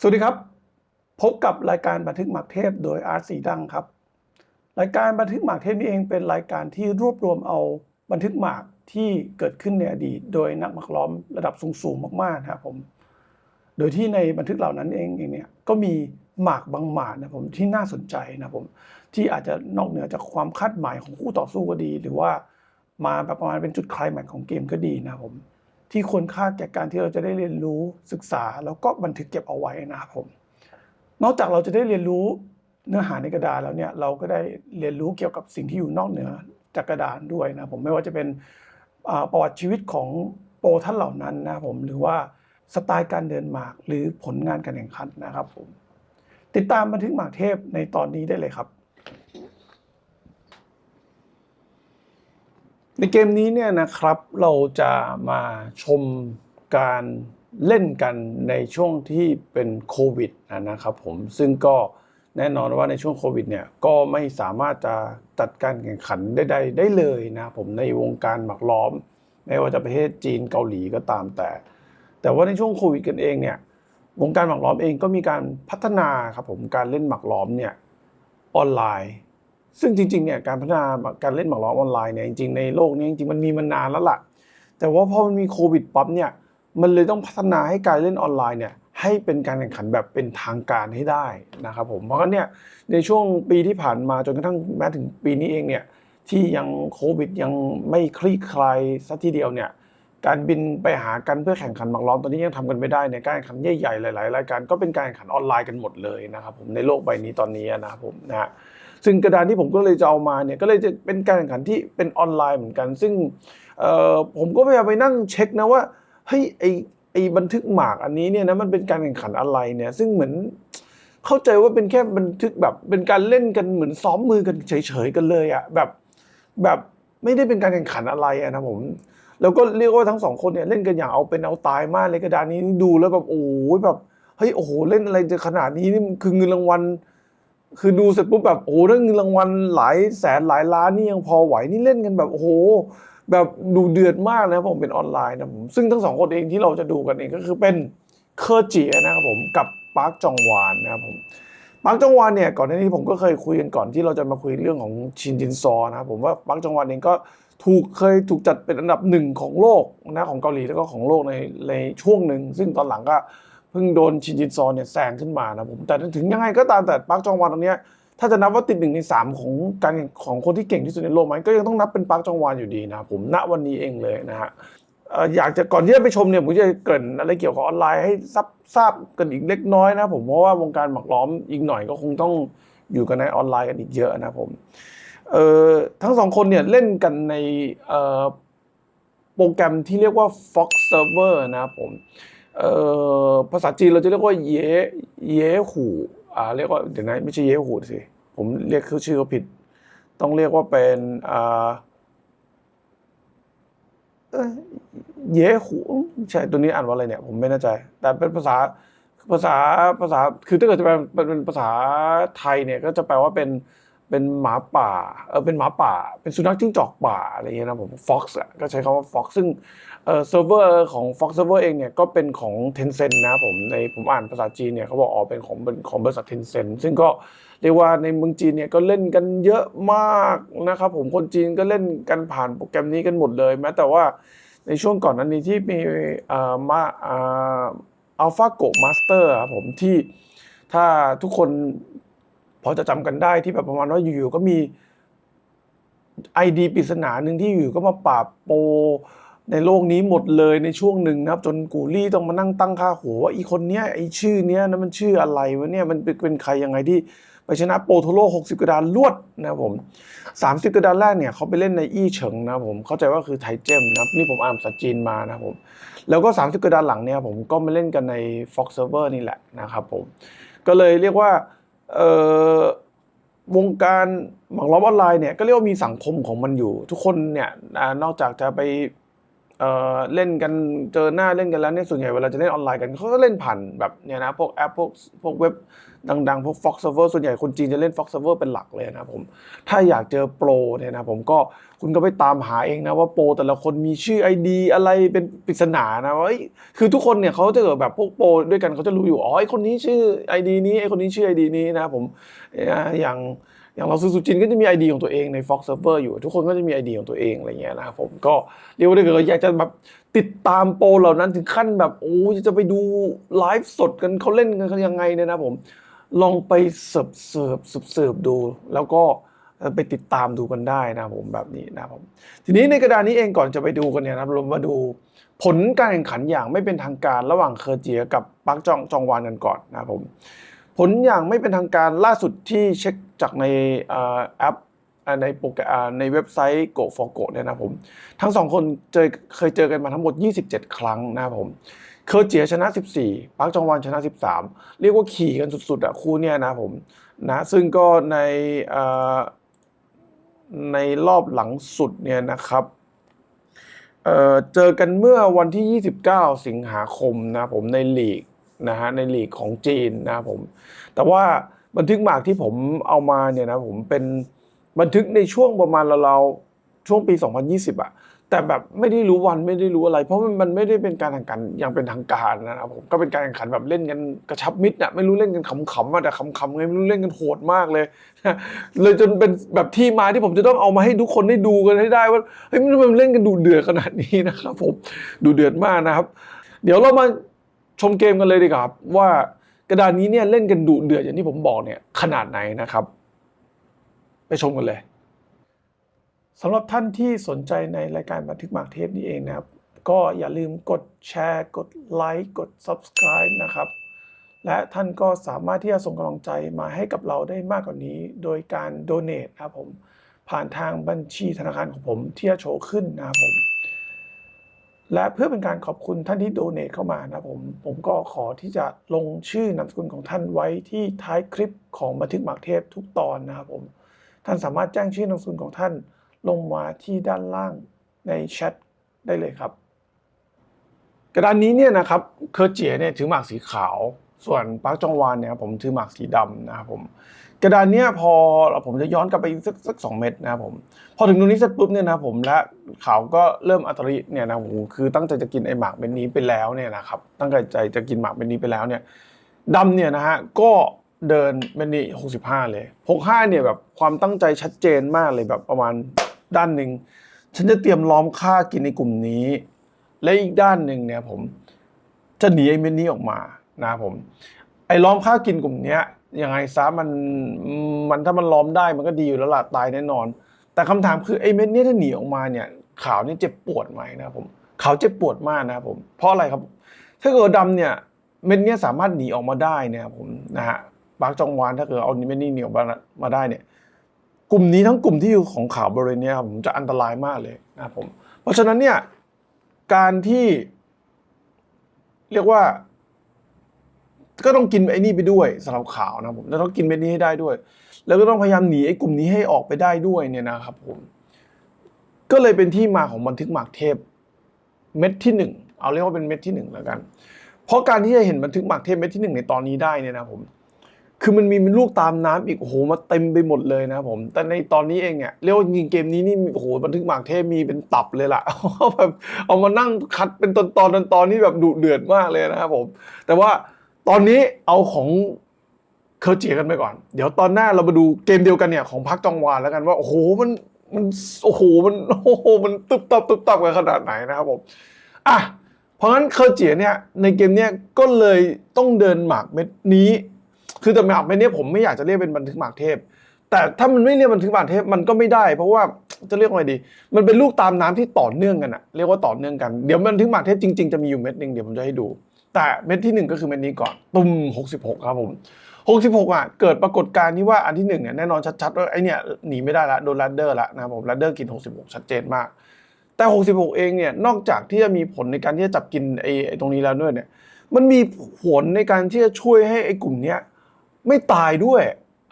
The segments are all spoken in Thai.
สวัสดีครับ พบกับรายการบันทึกหมากเทพโดยอาร์ตสีดังครับ รายการบันทึกหมากเทพนี้เองเป็นรายการที่รวบรวมเอาบันทึกหมากที่เกิดขึ้นในอดีต โดยนักหมากล้อมระดับสูงๆมากๆนะครับผม โดยที่ในบันทึกเหล่านั้นเองเองเนี่ยก็มีหมากบางหมากนะผมที่น่าสนใจนะผมที่อาจจะนอกเหนือจากความคาดหมายของคู่ต่อสู้ก็ดี หรือว่ามาแบบประมาณเป็นจุดคลายแม็กของเกมก็ดีนะครับผม ที่ควรค่าแก่การที่เราจะได้เรียนรู้ศึกษา แล้วก็บันทึกเก็บเอาไว้นะครับผม นอกจากเราจะได้เรียนรู้เนื้อหาในกระดานแล้วเนี่ยเราก็ได้เรียนรู้เกี่ยวกับสิ่งที่อยู่นอกเหนือจากกระดานด้วยนะผมไม่ว่าจะเป็นประวัติชีวิตของโปรท่านเหล่านั้นนะผมหรือว่าสไตล์การเดินหมากหรือผลงานการแข่งขันนะครับผมติดตามบันทึกหมากเทพในตอนนี้ได้เลยครับ ในเกมนี้เนี่ยนะครับเราจะมาชมการเล่นกันในช่วงที่เป็นโควิดนะครับผมซึ่งก็แน่นอนว่าในช่วงโควิดเนี่ยก็ไม่สามารถจะจัดการแข่งขันได้ได้ได้เลยนะผมในวงการหมากล้อม ไม่ว่าจะประเทศจีนเกาหลีก็ตามแต่ แต่ว่าในช่วงโควิดกันเองเนี่ยวงการหมากล้อมเองก็มีการพัฒนาครับผมการเล่นหมากล้อมเนี่ยออนไลน์ ซึ่งจริงๆเนี่ยการพัฒนาการเล่นหมากล้อออนไลน์เนี่ยจริงๆในโลกนี้จริงๆมันมีมานานแล้วล่ะ แต่ว่าพอมันมีโควิดปั๊บเนี่ยมันเลยต้องพัฒนาให้การเล่นออนไลน์เนี่ยให้เป็นการแข่งขันแบบเป็นทางการให้ได้นะครับผมเพราะงั้นเนี่ยในช่วงปีที่ผ่านมาจนกระทั่งแม้ถึงปีนี้เองเนี่ยที่ยังโควิดยังไม่คลี่คลายสักทีเดียวเนี่ยการบินไปหากันเพื่อแข่งขันหมากล้อมตอนนี้ยังทำกันไม่ได้ในการแข่งขันใหญ่ๆหลายๆรายการก็เป็นการแข่งขันออนไลน์กันหมดเลยนะครับผมในโลกใบนี้ตอนนี้นะครับผมนะฮะ ซึ่งกระดานที่ผมก็เลยจะเอามาเนี่ยก็เลยจะเป็นการแข่งขันที่เป็นออนไลน์เหมือนกัน ซึ่งผมก็พยายามไปนั่งเช็คนะว่าเฮ้ยไอไอบันทึกหมากอันนี้เนี่ยนะมันเป็นการแข่งขันอะไรเนี่ย ซึ่งเหมือนเข้าใจว่าเป็นแค่บันทึกแบบเป็นการเล่นกันเหมือนซ้อมมือกันเฉยๆกันเลยอะแบบแบบไม่ได้เป็นการแข่งขันอะไรอะนะผมแล้วก็เรียกว่าทั้งสองคนเนี่ยเล่นกันอย่างเอาเป็นเอาตายมากเลยกระดานนี้ดูแล้วแบบโอ้ยแบบเฮ้ยโอ้โหเล่นอะไรจะขนาดนี้นี่คือเงินรางวัล คือดูเสร็จปุ๊บแบบโอ้โหเรื่องเงินรางวัลหลายแสนหลายล้านนี่ยังพอไหวนี่เล่นกันแบบโอ้โหแบบดูเดือดมากนะผมเป็นออนไลน์นะผมซึ่งทั้งสองคนเองที่เราจะดูกันเองก็คือเป็นเคอร์จีนะครับผมกับปาร์คจองวานนะครับผมปาร์คจองวานเนี่ยก่อนหน้านี้ผมก็เคยคุยกันก่อนที่เราจะมาคุยเรื่องของชินจินซอนะครับผมว่าปาร์คจองวานเองก็ถูกเคยถูกจัดเป็นอันดับหนึ่งของโลกนะของเกาหลีแล้วก็ของโลกในในช่วงหนึ่งซึ่งตอนหลังก็ พิ่งโดนชินจินซอนเนี่ยแซงขึ้นมานะผมแต่ถึงยังไงก็ตามแต่ปาร์คจองวานตรงเนี้ยถ้าจะนับว่าติดหนึ่งในสามของการของคนที่เก่งที่สุดในโลกไหมก็ยังต้องนับเป็นปาร์คจองวานอยู่ดีนะผมณวันนี้เองเลยนะฮะอยากจะก่อนที่จะไปชมเนี่ยผมจะเกริ่นอะไรเกี่ยวกับออนไลน์ให้ทราบทราบกันอีกเล็กน้อยนะผมเพราะว่าวงการหมากล้อมอีกหน่อยก็คงต้องอยู่กันในออนไลน์กันอีกเยอะนะผมเอ่อทั้งสองคนเนี่ยเล่นกันในโปรแกรมที่เรียกว่า Fox Server นะผม ภาษาจีนเราจะเรียกว่าเยเยหูอ่าเรียกว่าเดี๋ยวนะไม่ใช่เยหูสิผมเรียกชื่อเขาผิด ต้องเรียกว่าเป็นอ่าเยเยหูใช่ตัวนี้อ่านว่าอะไรเนี่ย ผมไม่แน่ใจ แต่เป็นภาษาภาษาภาษาคือถ้าเกิดจะแปลเป็นเป็นภาษาไทยเนี่ยก็จะแปลว่าเป็นเป็นหมาป่าเออเป็นหมาป่า เป็นสุนัขจิ้งจอกป่าอะไรเงี้ยนะผม Fox อะก็ใช้คำว่า Fox ซึ่ง เออเซิร์ฟเวอร์ของ Fox Server เองเนี่ยก็เป็นของ Tencent นะครับผมในผมอ่านภาษาจีนเนี่ยเขาบอกอ๋อเป็นของเป็นของบริษัท Tencent ซึ่งก็เรียกว่าในเมืองจีนเนี่ยก็เล่นกันเยอะมากนะครับผมคนจีนก็เล่นกันผ่านโปรแกรมนี้กันหมดเลยแม้แต่ว่าในช่วงก่อนนั้นนี้ที่มีเอ่อมาเอ่าอัลฟาโกมาสเตอร์ครับผมที่ถ้าทุกคนพอจะจำกันได้ที่แบบประมาณว่าอยู่ๆก็มีไอดีปริศนาหนึ่งที่อยู่ก็มาปราบโปร ในโลกนี้หมดเลยในช่วงหนึ่งนะครับ จนกูรี่ต้องมานั่งตั้งค่าหัวว่าอีคนเนี้ยไอชื่อเนี้ยนะมันชื่ออะไรวะเนี่ยมันเป็นใครยังไงที่ไปชนะโปรโทโร่60 กระดานรวดนะครับผม 30 กระดานแรกเนี่ยเขาไปเล่นในอี้เฉิงนะครับผมเข้าใจว่าคือไทเจมนะครับนี่ผมอ่านภาษาจีนมานะครับผมแล้วก็ 30 กระดานหลังเนี่ยผมก็มาเล่นกันใน Fox Server นี่แหละนะครับผมก็เลยเรียกว่าเอ่อวงการหมากล้อมออนไลน์เนี่ยก็เรียกว่ามีสังคมของมันอยู่ ทุกคนเนี่ยนอกจากจะไป เอ่อเล่นกันเจอหน้าเล่นกันแล้วเนี่ยส่วนใหญ่เวลาจะเล่นออนไลน์กันเขาก็เล่นผ่านแบบเนี่ยนะพวกแอปพวกพวกเว็บดังๆ พวก Fox Server ส่วนใหญ่คนจีนจะเล่น Fox Server เป็นหลักเลยนะครับผม ถ้าอยากเจอโปรเนี่ยนะผมก็คุณก็ไปตามหาเองนะว่าโปรแต่ละคนมีชื่อ ID อะไรเป็นปริศนานะว่าคือทุกคนเนี่ยเขาจะเกิดแบบพวกโปรด้วยกันเขาจะรู้อยู่อ๋อไอคนนี้ชื่อ ID นี้ไอคนนี้ชื่อ ID นี้นะผมอย่างอย่างเราซูซูจินก็จะมี ID ของตัวเองใน Fox Server อยู่ ทุกคนก็จะมี ID ของตัวเองอะไรเงี้ยนะครับผมก็เรียกว่าถ้าเกิดอยากจะแบบติดตามโปรเหล่านั้นถึงขั้นแบบโอ้จะไปดูไลฟ์สดกันเขาเล่นกันยังไงเนี่ยนะผม ลองไปเสิร์ฟเสิร์ฟเสิร์ฟเสิร์ฟดู แล้วก็ไปติดตามดูกันได้นะผมแบบนี้นะครับผมทีนี้ในกระดานนี้เองก่อนจะไปดูกันเนี่ยนะครับเรามาดูผลการแข่งขันอย่างไม่เป็นทางการระหว่างเคอร์เจียกับปักจองจองวานกันก่อนนะครับผมผลอย่างไม่เป็นทางการล่าสุดที่เช็คจากในอแอปในโปรแกรมในเว็บไซต์ Go for Go เนี่ยนะผมทั้งสองคนเจอเคยเจอกันมาทั้งหมด 27 ครั้งนะครับผม เคอร์เจียชนะ 14 ปักจองวันชนะ 13 เรียกว่าขี่กันสุดๆอะคู่เนี่ยนะผมนะซึ่งก็ในในรอบหลังสุดเนี่ยนะครับเเจอกันเมื่อวันที่ 29 สิงหาคมนะผมในลีกนะฮะในลีกของจีนนะผม แต่ว่าบันทึกหมากที่ผมเอามาเนี่ยนะผมเป็นบันทึกในช่วงประมาณเราๆช่วงปี 2020อะ แต่แบบไม่ได้รู้วันไม่ได้รู้อะไร เพราะมันมันไม่ได้เป็นการแข่งขันอย่างเป็นทางการนะครับผมก็เป็นการแข่งขันแบบเล่นกันกระชับมิตรอะไม่รู้เล่นกันขำๆอะแต่ขำๆไงไม่รู้เล่นกันโหดมากเลย เลยจนเป็นแบบที่มาที่ผมจะต้องเอามาให้ทุกคนได้ดูกันให้ได้ว่าเฮ้ยมันเล่นกันดูเดือดขนาดนี้นะครับผมดูเดือดมากนะครับ เดี๋ยวเรามาชมเกมกันเลยดีกว่าว่ากระดานนี้เนี่ยเล่นกันดุเดือดอย่างที่ผมบอกเนี่ยขนาดไหนนะครับ ไปชมกันเลย สำหรับท่านที่สนใจในรายการบันทึกหมากเทปนี้เองนะครับ ก็อย่าลืมกดแชร์ กดไลค์กด Subscribe นะครับ และท่านก็สามารถที่จะส่งกำลังใจมาให้กับเราได้มากกว่านี้ โดยการ Donate นะครับผม ผ่านทางบัญชีธนาคารของผมที่จะโชว์ขึ้นนะครับผมและเพื่อเป็นการขอบคุณท่านที่โดเน a เข้ามานะครับผมผมก็ขอที่จะลงชื่อนามสกุลของท่านไว้ที่ท้ายคลิปของบันทึกหมากเทพทุกตอนนะครับผมท่านสามารถแจ้งชื่อนามสกุลของท่าน ลงมาที่ด้านล่างในแชทได้เลยครับ กระดานนี้เนี่ยนะครับเคอร์เจียเนี่ยถือหมากสีขาว ส่วนปาร์คจองวานเนี่ยครับผมถือหมากสีดำนะครับผมกระดานเนี้ยพอผมจะย้อนกลับไปสักสักสองเม็ดนะครับผมพอถึงตรงนี้เสร็จปุ๊บเนี่ยนะผมและขาวก็เริ่มอัตริเนี่ยนะผมคือตั้งใจจะกินไอหมากเม็ดนี้ไปแล้วเนี่ยนะครับตั้งใจจะกินหมากเม็ดนี้ไปแล้วเนี่ยดำเนี่ยนะฮะก็เดินเม็ดนี้65เลย65เนี่ยแบบความตั้งใจชัดเจนมากเลยแบบประมาณ ด้านหนึ่ง ฉันจะเตรียมล้อมฆ่ากินในกลุ่มนี้ และอีกด้านหนึ่งเนี่ยผมจะหนีไอ้เม็ดนี้ออกมานะผม ไอ้ล้อมฆ่ากินกลุ่มเนี้ยยังไงซะมันมันถ้ามันล้อมได้มันก็ดีอยู่แล้วล่ะตายแน่นอน แต่คำถามคือไอ้เม็ดนี้ถ้าหนีออกมาเนี่ยขาวนี่เจ็บปวดไหมนะผมขาวเจ็บปวดมากนะผม เพราะอะไรครับ ถ้าเกิดดำเนี่ยเม็ดนี้สามารถหนีออกมาได้เนี่ยครับผมนะฮะปาร์คจองวานถ้าเกิดเอาเม็ดนี้หนีออกมาได้เนี่ย กลุ่มนี้ทั้งกลุ่มที่อยู่ของขาวบริเวณนี้ครับผมจะอันตรายมากเลยนะครับผม เพราะฉะนั้นเนี่ยการที่ เรียกว่า ก็ต้องกินไอ้นี่ไปด้วยสำหรับขาวนะผมแล้วต้องกินเม็ดนี้ให้ได้ด้วย แล้วก็ต้องพยายามหนีไอ้กลุ่มนี้ให้ออกไปได้ด้วยเนี่ยนะครับ ผม ก็เลยเป็นที่มาของบันทึกหมากเทพ เม็ดที่หนึ่งเอาเรียกว่าเป็นเม็ดที่หนึ่งแล้วกัน เพราะการที่จะเห็นบันทึกหมากเทพเม็ดที่หนึ่งในตอนนี้ได้เนี่ยนะผม คือมันมีลูกตามน้ำอีกโอ้โหมาเต็มไปหมดเลยนะผม แต่ในตอนนี้เองเนี่ยเรียกว่าจริงเกมนี้นี่โอ้โหบันทึกหมากเทพมีเป็นตับเลยล่ะแบบเอามานั่งคัดเป็นตอนตอนตอนนี่แบบดุเดือดมากเลยนะครับผม แต่ว่าตอนนี้เอาของเคอร์เจียกันไปก่อน เดี๋ยวตอนหน้าเรามาดูเกมเดียวกันเนี่ยของพักจองวานแล้วกันว่าโอ้โหมันมันโอ้โหมันโอ้โหมันตึบตับตึบตับกันขนาดไหนนะครับผมอะเพราะงั้นเคอร์เจียเนี่ยในเกมเนี้ยก็เลยต้องเดินหมากเม็ดนี้ คือแต่หมากเม็ดเนี้ยผมไม่อยากจะเรียกเป็นบันทึกหมากเทพ แต่ถ้ามันไม่เรียกบันทึกหมากเทพมันก็ไม่ได้ เพราะว่าจะเรียกว่าไงดี มันเป็นลูกตามน้ำที่ต่อเนื่องกันอะเรียกว่าต่อเนื่องกันเดี๋ยวบันทึกหมากเทพจริงๆจะมีอยู่เม็ดหนึ่งเดี๋ยวผมจะให้ดู แต่เม็ดที่หนึ่งก็คือเม็ดนี้ก่อนตุ้ม66 ครับผม66อะเกิดปรากฏการณ์ที่ว่าอันที่หนึ่งเนี่ยแน่นอนชัดๆว่าไอเนี่ยหนีไม่ได้ละโดนลัดเดอร์ละนะครับผมลัดเดอร์กิน 66 ชัดเจนมาก แต่ 66 เองเนี่ยนอกจากที่จะมีผลในการที่จะจับกินไอไอตรงนี้แล้วด้วยเนี่ยมันมีผลในการที่จะช่วยให้ไอกลุ่มเนี้ย ไม่ตายด้วย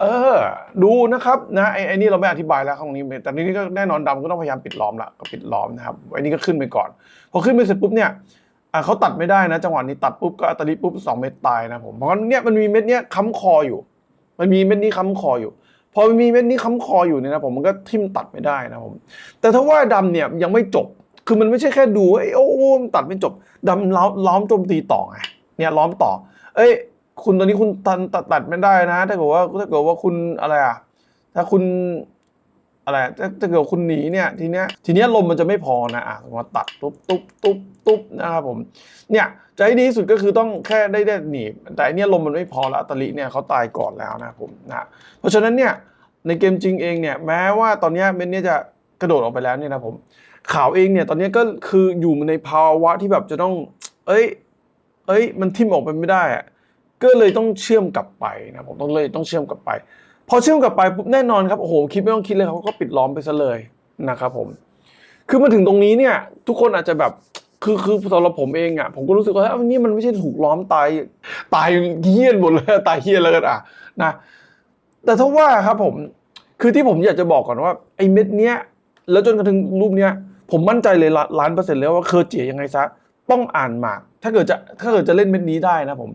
เออ ดูนะครับนะไอ้ไอ้นี่เราไม่อธิบายแล้วข้างนี้แต่นี้ก็แน่นอนดำก็ต้องพยายามปิดล้อมละก็ปิดล้อมนะครับไอ้นี่ก็ขึ้นไปก่อน พอขึ้นไปเสร็จปุ๊บเนี่ยเขาตัดไม่ได้นะ จังหวะนี้ตัดปุ๊บก็อัตลิปุ๊บสองเม็ดตายนะผมเพราะงั้นเนี่ยมันมีเม็ดเนี้ยค้ำคออยู่ มันมีเม็ดนี้ค้ำคออยู่พอมันมีเม็ดนี้ค้ำคออยู่เนี่ยนะผมมันก็ทิ่มตัดไม่ได้นะผมแต่ถ้าว่าดำเนี่ยยังไม่จบคือมันไม่ใช่แค่ดูว่าเอ้โอ้โอ้มันตัดไม่จบดำล้อมล้อมโจมตีต่อไงเนี่ยล้อมต่อ เอ้ย คุณตอนนี้คุณตัดตัดตัดไม่ได้นะ ถ้าเกิดว่าถ้าเกิดว่าคุณอะไรอะ ถ้าคุณอะไรถ้าถ้าเกิดคุณหนีเนี่ยทีเนี้ยทีเนี้ยลมมันจะไม่พอนะอะมาตัดตุ๊บตุ๊บตุ๊บตุ๊บนะครับผม เนี่ยจะให้ดีที่สุดก็คือต้องแค่ได้ได้หนีบแต่อันเนี้ยลมมันไม่พอแล้วอัตลิเนี่ยเขาตายก่อนแล้วนะผมนะเพราะฉะนั้นเนี่ยในเกมจริงเองเนี่ยแม้ว่าตอนเนี้ยเมนเนี่ยจะกระโดดออกไปแล้วเนี่ยนะผมข่าวเองเนี่ยตอนนี้ก็คืออยู่ในภาวะที่แบบจะต้อง เอ้ย เอ้ย มันทิ่มออกไปไม่ได้อะ ก็เลยต้องเชื่อมกลับไปนะผมต้องเลยต้องเชื่อมกลับไป พอเชื่อมกลับไปปุ๊บแน่นอนครับโอ้โหคิดไม่ต้องคิดเลยเขาก็ปิดล้อมไปซะเลยนะครับผม คือมาถึงตรงนี้เนี่ย ทุกคนอาจจะแบบคือคือสำหรับผมเองอะผมก็รู้สึกว่าเอ้านี่มันไม่ใช่ถูกล้อมตายตายเฮี้ยนหมดเลยตายเฮี้ยนแล้วกันอะนะแต่ถ้าว่าครับผมคือที่ผมอยากจะบอกก่อนว่าไอ้เม็ดเนี้ยแล้วจนกระทั่งรูปเนี้ยผมมั่นใจเลยละล้านเปอร์เซ็นต์แล้วว่าเคอร์เจียยังไงซะ ต้องอ่านหมาก ถ้าเกิดจะถ้าเกิดจะเล่นเม็ดนี้ได้นะผม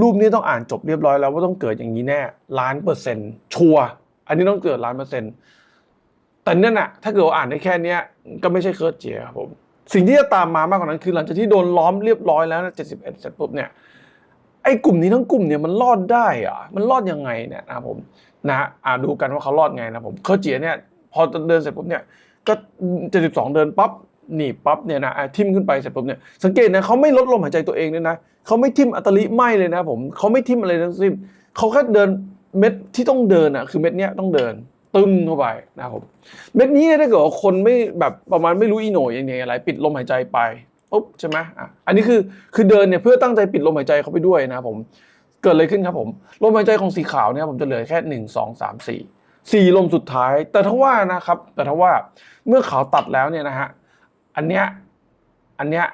รูปนี้ต้องอ่านจบเรียบร้อยแล้วว่าต้องเกิดอย่างนี้แน่ล้านเปอร์เซ็นต์ชัวร์อันนี้ต้องเกิดล้านเปอร์เซ็นต์แต่เนี่ยนะถ้าเกิดว่าอ่านได้แค่เนี้ยก็ไม่ใช่เคอร์เจียครับผมสิ่งที่จะตามมามากกว่านั้นคือหลังจากที่โดนล้อมเรียบร้อยแล้วนะเจ็ดสิบเอ็ดเสร็จปุ๊บเนี่ยไอ้กลุ่มนี้ทั้งกลุ่มเนี่ยมันรอดได้อะมันรอดยังไงเนี่ยนะผมนะอ่าดูกันว่าเขารอดไงนะผมเคอร์เจียเนี่ยพอเดินเสร็จปุ๊บเนี่ยก็เจ็ดสิบสองเดินปั๊บ หนีบปั๊บเนี่ยนะทิ่มขึ้นไปเสร็จปุ๊บเนี่ยสังเกตนะเขาไม่ลดลมหายใจตัวเองเลยนะเขาไม่ทิ่มอัตลิไม่เลยนะผมเขาไม่ทิ่มอะไรทั้งสิ้นเขาแค่เดินเม็ดที่ต้องเดินอะคือเม็ดเนี้ยต้องเดินตึมเข้าไปนะครับเม็ดนี้ถ้าเกิดว่าคนไม่แบบประมาณไม่รู้อีโหน่ยังไงอะไรปิดลมหายใจไปปุ๊บใช่ไหมอะอันนี้คือคือเดินเนี่ยเพื่อตั้งใจปิดลมหายใจเขาไปด้วยนะผมเกิดอะไรขึ้นครับผมลมหายใจของสีขาวเนี่ยผมจะเหลือแค่หนึ่งสองสามสี่สี่ลมสุดท้าย แต่ถ้าว่านะครับ แต่ถ้าว่าเมื่อเขาตัดแล้วเนี่ยนะฮะ อันเนี้ยอันเนี้ย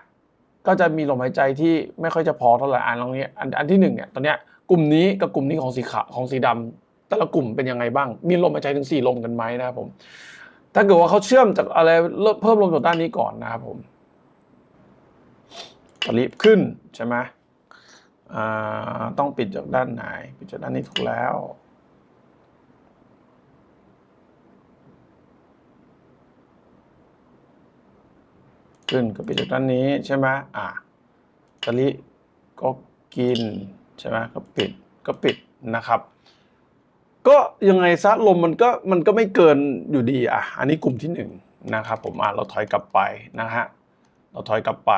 ก็จะมีลมหายใจที่ไม่ค่อยจะพอเท่าไหร่อันตรงนี้อันอันที่หนึ่งเนี่ยตอนเนี้ยกลุ่มนี้กับกลุ่มนี้ของสีขาวของสีดำแต่ละกลุ่มเป็นยังไงบ้าง มีลมหายใจถึงสี่ลมกันไหมนะครับผม ถ้าเกิดว่าเขาเชื่อมจากอะไรเพิ่มลมจากด้านนี้ก่อนนะครับผมตอนนี้ขึ้นใช่ไหมอ่าต้องปิดจากด้านไหน ปิดจากด้านนี้ถูกแล้ว ขึ้นก็ปิดจากด้านนี้ใช่ไหมอะตะลิก็กินใช่ไหมก็ปิดก็ปิดนะครับ ก็ยังไงซะลมมันก็มันก็ไม่เกินอยู่ดีอะ อันนี้กลุ่มที่หนึ่งนะครับ ผมอะเราถอยกลับไปนะฮะเราถอยกลับไป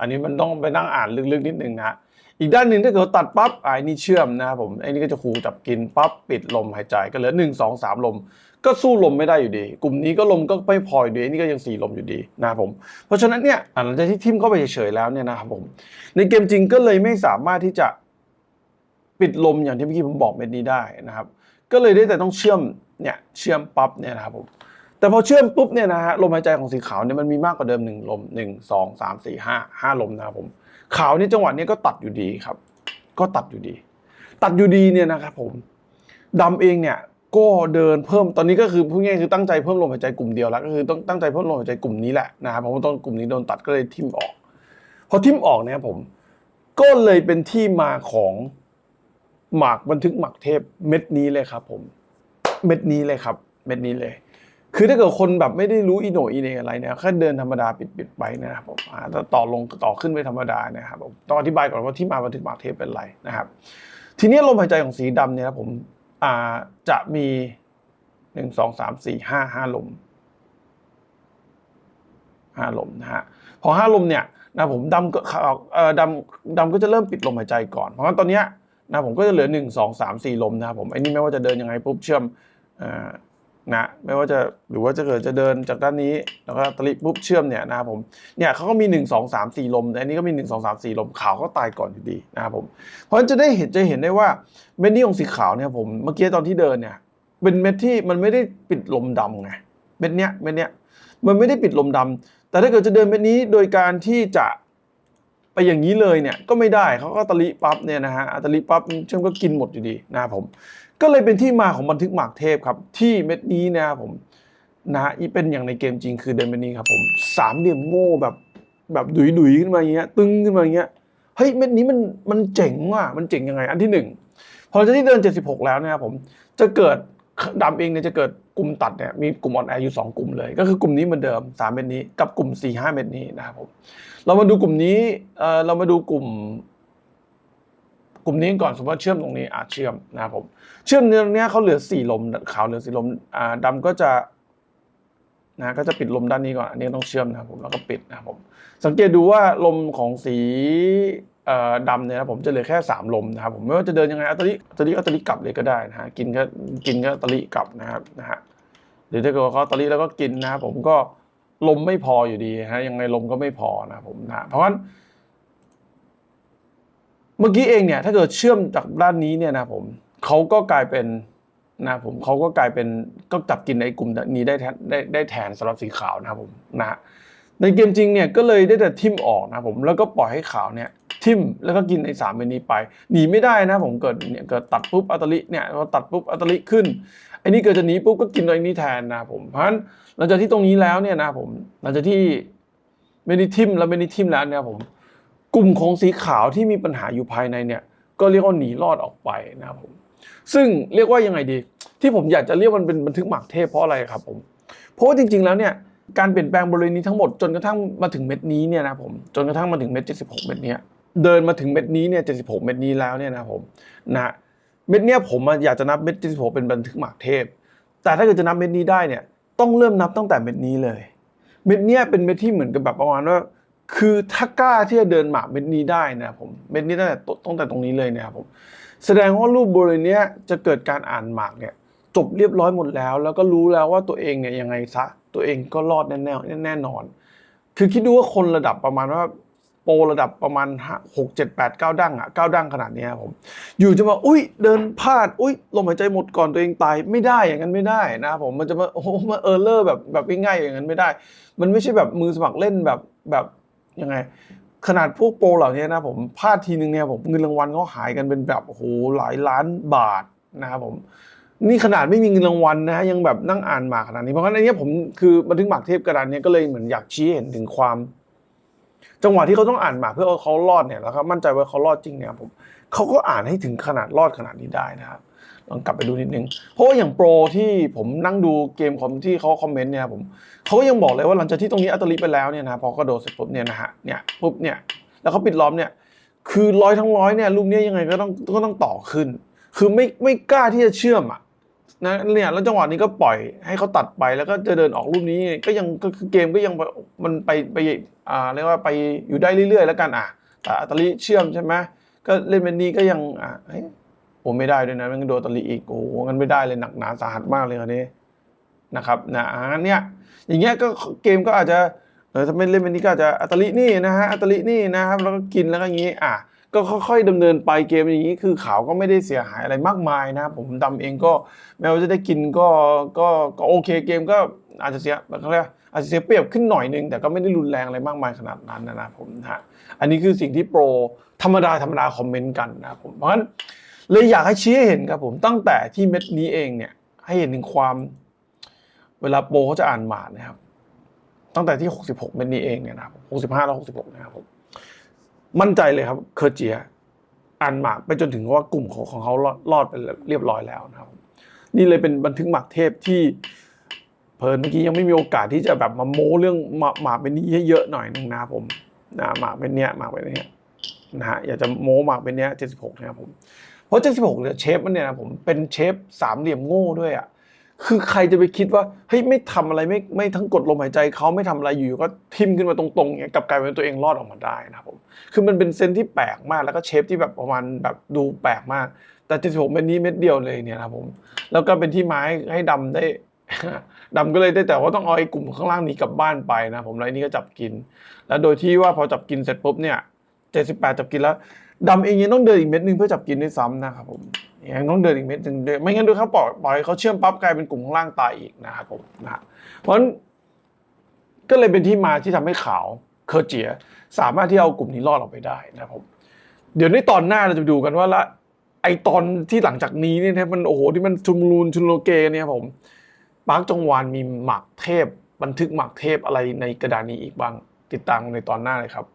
อันนี้มันต้องไปนั่งอ่านลึกๆนิดนึงนะอีกด้านหนึ่งถ้าเกิดตัดปั๊บไอ้นี่เชื่อมนะครับผมไอ้นี่ก็จะคูจับกินปั๊บปิดลมหายใจก็เหลือหนึ่งสองสามลม ก็สู้ลมไม่ได้อยู่ดี กลุ่มนี้ก็ลมก็ไม่พออยู่ดีนี่ก็ยังสี่ลมอยู่ดีนะครับผม เพราะฉะนั้นเนี่ยหลังจากที่ทิมเข้าไปเฉยๆแล้วเนี่ยนะครับผม ในเกมจริงก็เลยไม่สามารถที่จะปิดลมอย่างที่เมื่อกี้ผมบอกเม็ดนี้ได้นะครับ ก็เลยได้แต่ต้องเชื่อมเนี่ยเชื่อมปั๊บเนี่ยนะครับผมแต่พอเชื่อมปุ๊บเนี่ยนะฮะลมหายใจของสีขาวเนี่ยมันมีมากกว่าเดิมหนึ่งลมหนึ่งสองสามสี่ห้าห้าลมนะครับผมขาวนี่จังหวะนี้ก็ตัดอยู่ดีครับ ก็ตัดอยู่ดี ตัดอยู่ดีเนี่ยนะครับผมดำเองเนี่ย ก็เดินเพิ่มตอนนี้ก็คือพูดง่ายคือตั้งใจเพิ่มลมหายใจกลุ่มเดียวแล้วก็คือต้องตั้งใจเพิ่มลมหายใจกลุ่มนี้แหละนะครับเพราะว่าต้นกลุ่มนี้โดนตัดก็เลยทิมออกพอทิมออกเนี่ยผมก็เลยเป็นที่มาของหมากบันทึกหมากเทพเม็ดนี้เลยครับ ผม เม็ดนี้เลยครับ เม็ดนี้เลย คือถ้าเกิดคนแบบไม่ได้รู้อีโนอีเนอะไรเนี่ยแค่เดินธรรมดาปิดปิดไปนะครับผมอ่าแต่ต่อลงต่อขึ้นไปธรรมดานะครับผมต้องอธิบายก่อนว่าที่มาบันทึกหมากเทพเป็นอะไรนะครับ ทีนี้ลมหายใจของสีดำเนี่ยครับผม จะมีหนึ่งสองสามสี่ห้าห้าลมห้าลมนะฮะพอห้าลมเนี่ยนะผมดำก็เอ่อดำดำก็จะเริ่มปิดลมหายใจก่อน เพราะงั้นตอนเนี้ยนะผมก็จะเหลือหนึ่งสองสามสี่ลมนะครับผมไอ้นี่ไม่ว่าจะเดินยังไงปุ๊บเชื่อมอ่า นะไม่ว่าจะหรือว่าจะเกิดจะเดินจากด้านนี้แล้วก็ตลิปุ๊บเชื่อมเนี่ยนะครับผมเนี่ยเขาก็มีหนึ่งสองสามสี่ลมแต่อันนี้ก็มีหนึ่งสองสามสี่ลมขาวก็ตายก่อนอยู่ดีนะครับผมเพราะฉะนั้นจะได้เห็นจะเห็นได้ว่าเม็ดนี้ของสีขาวเนี่ยผมเมื่อกี้ตอนที่เดินเนี่ยเป็นเม็ดที่มันไม่ได้ปิดลมดำไงเม็ดเนี้ยเม็ดเนี้ยมันไม่ได้ปิดลมดำแต่ถ้าเกิดจะเดินเม็ดนี้โดยการที่จะ ไปอย่างนี้เลยเนี่ยก็ไม่ได้เขาก็ตะลิปั๊บเนี่ยนะฮะอะตะลิปั๊บเชื่อมก็กินหมดอยู่ดีนะครับผม ก็เลยเป็นที่มาของบันทึกหมากเทพครับที่เม็ดนี้นะครับผมนะฮะอีเป็นอย่างในเกมจริงคือเดินเม็ดนี้ครับผมสามเหลี่ยมโง่แบบแบบดุยดุยขึ้นมาอย่างเงี้ยตึงขึ้นมาอย่างเงี้ยเฮ้ยเม็ดนี้มันมันเจ๋งว่ะมันเจ๋งยังไง อันที่หนึ่งพอจะที่เดิน 76 แล้วนะครับผมจะเกิด ดำเองเนี่ยจะเกิดกลุ่มตัดเนี่ยมีกลุ่มอ่อนแออยู่สองกลุ่มเลย ก็คือกลุ่มนี้เหมือนเดิมสามเม็ดนี้กับกลุ่มสี่ห้าเม็ดนี้นะครับผมเรามาดูกลุ่มนี้เออเรามาดูกลุ่ม กลุ่มนี้ก่อนสมมติว่าเชื่อมตรงนี้อาจเชื่อมนะครับผมเชื่อมเนื้อเนี้เขาเหลือสี่ลมขาวเหลือสี่ลมอ่าดำก็จะนะก็จะปิดลมด้านนี้ก่อนอันนี้ต้องเชื่อมนะครับผมแล้วก็ปิดนะครับผมสังเกตดูว่าลมของสี ดำเนี่ยนะผมจะเหลือแค่สามลมนะครับผมไม่ว่าจะเดินยังไงอัตลิอัตลิอัตลิกลับเลยก็ได้นะฮะกินก็กินก็อัตลิกลับนะครับนะฮะหรือถ้าเกิดว่าเขาอัตลิแล้วก็กินนะครับผมก็ลมไม่พออยู่ดีฮะยังไงลมก็ไม่พอนะผมนะเพราะฉะนั้นเมื่อกี้เองเนี่ยถ้าเกิดเชื่อมจากด้านนี้เนี่ยนะผมเขาก็กลายเป็นนะผมเขาก็กลายเป็นก็จับกินในกลุ่มนี้ได้แทนได้ได้แทนสำหรับสีขาวนะครับผมนะฮะ ในเกมจริงเนี่ยก็เลยได้แต่ทิมออกนะผมแล้วก็ปล่อยให้ขาวเนี่ยทิมแล้วก็กินไอ้สามเมนนี้ไปหนีไม่ได้นะผมเกิดเนี่ยเกิดตัดปุ๊บอัตลิเนี่ยพอตัดปุ๊บอัตลิขึ้นไอ้นี่เกิดจะหนีปุ๊บก็กินตัวไอ้นี้แทนนะผมเพราะฉะนั้นหลังจากที่ตรงนี้แล้วเนี่ยนะผมหลังจากที่เมนิทิมแล้วเมนิทิมแล้วเนี่ยผมกลุ่มของสีขาวที่มีปัญหาอยู่ภายในเนี่ยก็เรียกว่าหนีรอดออกไปนะผมซึ่งเรียกว่ายังไงดี ที่ผมอยากจะเรียกมันเป็นบันทึกหมากเทพเพราะอะไรครับผมเพราะว่าจริง ๆแล้วเนี่ย การเปลี่ยนแปลงบริเวณนี้ทั้งหมดจนกระทั่งมาถึงเม็ดนี้เนี่ยนะผมจนกระทั่งมาถึงเม็ด76 เม็ดเนี้ยเดินมาถึงเม็ดนี้เนี่ย76 เม็ดนี้แล้วเนี่ยนะผมนะเม็ดเนี้ยผมอยากจะนับเม็ด76 เป็นบันทึกหมากเทพ แต่ถ้าเกิดจะนับเม็ดนี้ได้เนี่ยต้องเริ่มนับตั้งแต่เม็ดนี้เลย เม็ดเนี้ยเป็นเม็ดที่เหมือนกับแบบประมาณว่าคือถ้ากล้าที่จะเดินหมากเม็ดนี้ได้นะผมเม็ดนี้ตั้งแต่ตตั้งแต่ตรงนี้เลยนะครับผมแสดงว่ารูปบริเวณเนี้ยจะเกิดการอ่านหมากเนี่ยจบเรียบร้อยหมดแล้ว แล้วก็รู้แล้วว่าตัวเองเนี่ยยังไงซะ ตัวเองก็รอดแน่แน่แน่นอน คือคิดดูว่าคนระดับประมาณว่าโปรระดับประมาณหกเจ็ดแปดเก้าดั้งอะเก้าดั้งขนาดนี้ครับผม อยู่จะมาอุ้ยเดินพลาดอุ้ยลมหายใจหมดก่อนตัวเองตายไม่ได้อย่างนั้นไม่ได้นะครับผมมันจะมาโอ้มาเออเลอร์แบบแบบง่ายๆอย่างนั้นไม่ได้ มันไม่ใช่แบบมือสมัครเล่นแบบแบบยังไง ขนาดพวกโปรเหล่านี้นะผมพลาดทีนึงเนี่ยผมเงินรางวัลเขาหายกันเป็นแบบโอ้โหหลายล้านบาทนะครับผม นี่ขนาดไม่มีเงินรางวัลนะฮะยังแบบนั่งอ่านหมากขนาดนี้เพราะงั้นอันนี้ผมคือบันทึกหมากเทพกระดานเนี้ยก็เลยเหมือนอยากชี้เห็นถึงความ จังหวะที่เขาต้องอ่านหมากเพื่อเอาเขารอดเนี่ยแล้วก็มั่นใจว่าเขารอดจริงเนี่ยผมเขาก็อ่านให้ถึงขนาดรอดขนาดนี้ได้นะครับลองกลับไปดูนิดนึง เพราะว่าอย่างโปรที่ผมนั่งดูเกมคอมที่เขาคอมเมนต์เนี่ยผมเขาก็ยังบอกเลยว่าหลังจากที่ตรงนี้อัตลิไปแล้วเนี่ยนะพอกระโดดเสร็จปุ๊บเนี่ยนะฮะเนี่ยปุ๊บเนี่ยแล้วเขาปิดล้อมเนี่ย คือร้อยทั้งร้อยเนี่ยลูกเนี้ยยังไงก็ต้องก็ต้องต่อขึ้น คือไม่ไม่กล้าที่จะเชื่อมอะ นะเนี่ยแล้วจังหวะนี้ก็ปล่อยให้เขาตัดไปแล้วก็จะเดินออกลูกนี้ก็ยังก็คือเกมก็ยังมันไปไปอ่าเรียกว่าไปอยู่ได้เรื่อยๆ แล้วกันอะแต่อัตลิเชื่อมใช่ไหมก็เล่นเป็นนี้ก็ยังอะเฮ้ยโอ้ไม่ได้ด้วยนะมันโดนอัตลิอีกโอ้งั้นไม่ได้เลยหนักหนาสาหัสมากเลยคราวนี้นะครับนะอ่างั้นเนี่ยอย่างเงี้ยก็เกมก็อาจจะเออถ้าไม่เล่นเป็นนี้ก็อาจจะอัตลินี่นะฮะอัตลินี่นะครับแล้วก็กินแล้วก็อย่างงี้อะ ก็ค่อยๆดำเนินไปเกมอย่างนี้คือขาวก็ไม่ได้เสียหายอะไรมากมายนะครับผมดำเองก็แม้ว่าจะได้กินก็ก็ก็โอเคเกมก็อาจจะเสียเขาเรียกอาจจะเสียเปรียบขึ้นหน่อยนึงแต่ก็ไม่ได้รุนแรงอะไรมากมายขนาดนั้นนะครับผมฮะอันนี้คือสิ่งที่โปรธรรมดาธรรมดาคอมเมนต์กันนะครับผมเพราะฉะนั้นเลยอยากให้ชี้ให้เห็นครับผมตั้งแต่ที่เม็ดนี้เองเนี่ยให้เห็นถึงความเวลาโปรเขาจะอ่านหมาดนะครับ ตั้งแต่ที่ 66 เม็ดนี้เองเนี่ยนะครับ65 แล้ว 66 นะครับผม มั่นใจเลยครับเคอร์เจียอ่านหมากไปจนถึงว่ากลุ่มของของเขารอดไปเรียบร้อยแล้วนะครับ นี่เลยเป็นบันทึกหมากเทพที่เพลินเมื่อกี้ยังไม่มีโอกาสที่จะแบบมาโม้เรื่องหมากหมากเป็นนี้เยอะๆหน่อยนึงนะผมนะหมากเป็นเนี้ยหมากเป็นเนี้ยนะฮะอยากจะโม้หมากเป็นเนี้ย76นะครับผมเพราะ76เนี่ยเชฟมันเนี่ยนะผมเป็นเชฟสามเหลี่ยมโง่ด้วยอะ คือใครจะไปคิดว่าเฮ้ยไม่ทำอะไรไม่ไม่ทั้งกดลมหายใจเขาไม่ทำอะไรอยู่ก็ทิมขึ้นมาตรงๆเงี้ยกลับกลายเป็นตัวเองรอดออกมาได้นะครับผมคือมันเป็นเซนที่แปลกมากแล้วก็เชฟที่แบบประมาณแบบดูแปลกมาก แต่76เม็ดนี้เม็ดเดียวเลยเนี่ยนะครับผม แล้วก็เป็นที่ไม้ให้ดำได้ดำก็เลยได้แต่ว่าต้องเอาไอ้กลุ่มข้างล่างนี้กลับบ้านไปนะผมแล้วไอ้นี่ก็จับกิน แล้วโดยที่ว่าพอจับกินเสร็จปุ๊บเนี่ย78จับกินแล้ว ดำเองยังต้องเดินอีกเม็ดหนึ่งเพื่อจับกินด้วยซ้ำนะครับผมยังต้องเดินอีกเม็ดหนึ่งเดินไม่งั้นดูเขาปล่อยปล่อยเขาเชื่อมปั๊บกลายเป็นกลุ่มข้างล่างตายอีกนะครับผมนะเพราะฉะนั้นก็เลยเป็นที่มาที่ทำให้ขาวเคอร์เจีย สามารถที่เอากลุ่มนี้รอดออกไปได้นะครับผมเดี๋ยวในตอนหน้าเราจะดูกันว่าละไอตอนที่หลังจากนี้เนี่ยนะมันโอ้โหที่มันชุมลูนชุนโลเกกันเนี่ยผมปาร์คจงวานมีหมากเทพ บันทึกหมากเทพอะไรในกระดานนี้อีกบ้าง ติดตามในตอนหน้าเลยครับ